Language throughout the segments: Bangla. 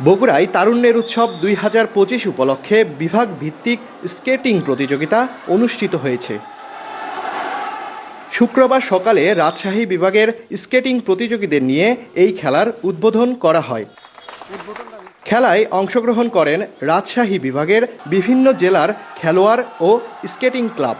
বগুড়ায় তারুণ্যের উৎসব দুই হাজার পঁচিশ উপলক্ষে বিভাগ ভিত্তিক স্কেটিং প্রতিযোগিতা অনুষ্ঠিত হয়েছে। শুক্রবার সকালে রাজশাহী বিভাগের স্কেটিং প্রতিযোগীদের নিয়ে এই খেলার উদ্বোধন করা হয়। খেলায় অংশগ্রহণ করেন রাজশাহী বিভাগের বিভিন্ন জেলার খেলোয়াড় ও স্কেটিং ক্লাব।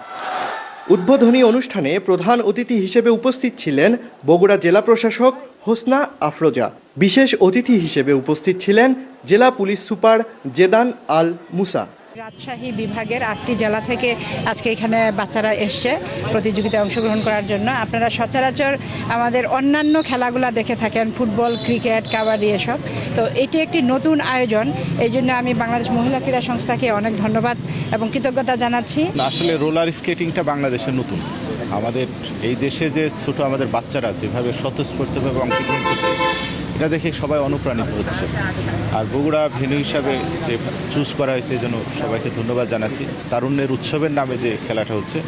উদ্বোধনী অনুষ্ঠানে প্রধান অতিথি হিসেবে উপস্থিত ছিলেন বগুড়া জেলা প্রশাসক হোসনা আফরোজা। বিশেষ অতিথি হিসেবে উপস্থিত ছিলেন জেলা পুলিশ সুপার জেদান আল মুসা। রাজশাহী বিভাগের আটটি জেলা থেকে আজকে এখানে বাচ্চারা এসছে প্রতিযোগিতায় অংশগ্রহণ করার জন্য। আপনারা সচরাচর আমাদের অন্যান্য খেলাগুলো দেখে থাকেন, ফুটবল, ক্রিকেট, কাবাডি এসব। তো এটি একটি নতুন আয়োজন। এই জন্য আমি বাংলাদেশ মহিলা ক্রীড়া সংস্থাকে অনেক ধন্যবাদ এবং কৃতজ্ঞতা জানাচ্ছি। আসলে রোলার স্কেটিংটা বাংলাদেশে নতুন। আমাদের এই দেশে যে ছোট আমাদের বাচ্চারা যেভাবে স্বতঃস্ফূর্তভাবে অংশগ্রহণ করছে এটা দেখে সবাই অনুপ্রাণিত হচ্ছে। আর বগুড়া ভেন্যু হিসাবে যে চুজ করা হয়েছে এই জন্য সবাইকে ধন্যবাদ জানাচ্ছি। তারুণ্যের উৎসবের নামে যে খেলাটা হচ্ছে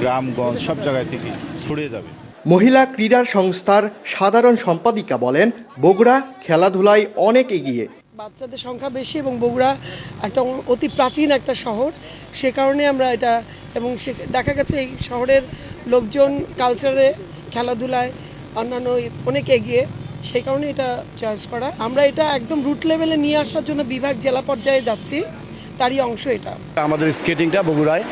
গ্রামগঞ্জ সব জায়গায় থেকে ছড়িয়ে যাবে। মহিলা ক্রীড়া সংস্থার সাধারণ সম্পাদিকা বলেন বগুড়া খেলাধুলায় অনেক এগিয়ে। বাচ্চাদের সংখ্যা বেশি এবং বগুড়া একটা অতি প্রাচীন একটা শহর। সে কারণে আমরা এটা এবং সে দেখা গেছে এই শহরের লোকজন কালচারে খেলাধুলায় অন্যান্য অনেক এগিয়ে। সেই কারণে এটা চয়েস করা। আমরা এটা একদম রুট লেভেলে নিয়ে আসার জন্য বিভাগ জেলা পর্যায়ে যাচ্ছি, তারই অংশ এটা। আমাদের স্কেটিংটা বগুড়ায়।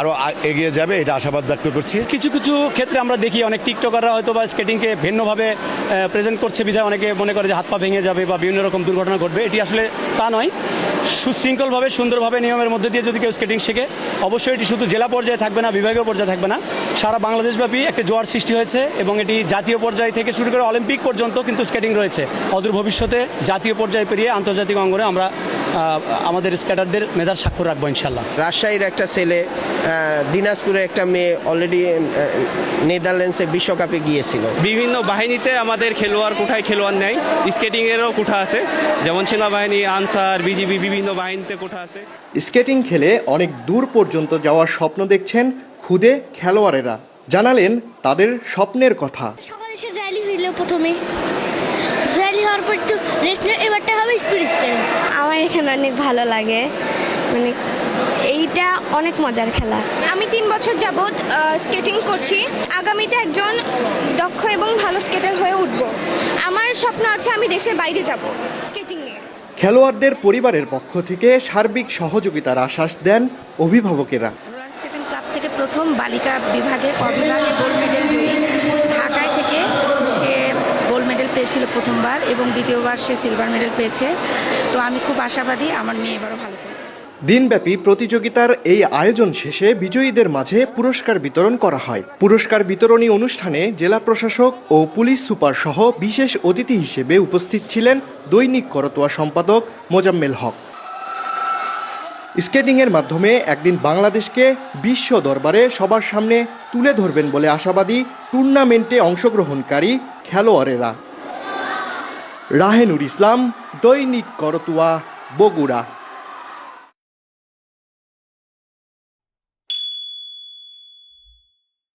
আরও এগিয়ে যাবে, এটা আশাবাদ ব্যক্ত করছি। কিছু কিছু ক্ষেত্রে আমরা দেখি অনেক টিকটকাররা হয়তো বা স্কেটিংকে ভিন্নভাবে প্রেজেন্ট করছে বিধায় অনেকে মনে করে যে হাত পা ভেঙে যাবে বা বিভিন্ন রকম দুর্ঘটনা ঘটবে। এটি আসলে তা নয়। সুশৃঙ্খলভাবে, সুন্দরভাবে নিয়মের মধ্যে দিয়ে যদি কেউ স্কেটিং শেখে, অবশ্যই এটি শুধু জেলা পর্যায়ে থাকবে না, বিভাগীয় পর্যায়ে থাকবে না। সারা বাংলাদেশব্যাপী একটা জোয়ার সৃষ্টি হয়েছে এবং এটি জাতীয় পর্যায় থেকে শুরু করে অলিম্পিক পর্যন্ত কিন্তু স্কেটিং রয়েছে। অদূর ভবিষ্যতে জাতীয় পর্যায়ে পেরিয়ে আন্তর্জাতিক অঙ্গনে আমরা আমাদের স্কেটারদের মেধার স্বাক্ষর রাখব ইনশাল্লাহ রাজশাহীর একটা ছেলে দিনাজপুরের একটা মেয়ে অলরেডি নেদারল্যান্ডসে বিশ্বকাপে গিয়েছিল। বিভিন্ন বাহিনীতে আমাদের খেলোয়াড় কোঠায় খেলোয়াড় নেয় স্কেটিংয়েরও কোঠা আছে। যেমন সেনাবাহিনী আনসার বিজিবি বিভিন্ন বাহিনীতে কোঠা আছে। স্কেটিং খেলে অনেক দূর পর্যন্ত যাওয়ার স্বপ্ন দেখছেন খুদে খেলোয়াড়েরা। জানালেন তাদের স্বপ্নের কথা। সকালে এসে র্যালি হইল প্রথমে। হওয়ার পর একটু রেস্ট নিয়ে এবারটা হবে স্পিড স্কেটিং আমার এখানে অনেক ভালো লাগে। মানে এইটা অনেক মজার খেলা। আমি তিন বছর যাবৎ স্কেটিং করছি। আগামীতে একজন দক্ষ এবং ভালো স্কেটার হয়ে উঠব। আমার স্বপ্ন আছে আমি দেশের বাইরে যাব স্কেটিং নিয়ে। খেলোয়াড়দের পরিবারের পক্ষ থেকে সার্বিক সহযোগিতার আশ্বাস দেন অভিভাবকেরা। রোলার স্কেটিং ক্লাব থেকে প্রথম বালিকা বিভাগে গোল্ড মেডেল পেয়েছিল প্রথমবার এবং দ্বিতীয়বার সে সিলভার মেডেল পেয়েছে। তো আমি খুব আশাবাদী আমার মেয়ে এবারও ভালো করবে। দিনব্যাপী প্রতিযোগিতার এই আয়োজন শেষে বিজয়ীদের মাঝে পুরস্কার বিতরণ করা হয়। পুরস্কার বিতরণী অনুষ্ঠানে জেলা প্রশাসক ও পুলিশ সুপার সহ বিশেষ অতিথি হিসেবে উপস্থিত ছিলেন দৈনিক করতোয়া সম্পাদক মোজাম্মেল হক। স্কেটিংয়ের মাধ্যমে একদিন বাংলাদেশকে বিশ্ব দরবারে সবার সামনে তুলে ধরবেন বলে আশাবাদী টুর্নামেন্টে অংশগ্রহণকারী খেলোয়াড়েরা। রাহেনুর ইসলাম দৈনিক করতোয়া বগুড়া।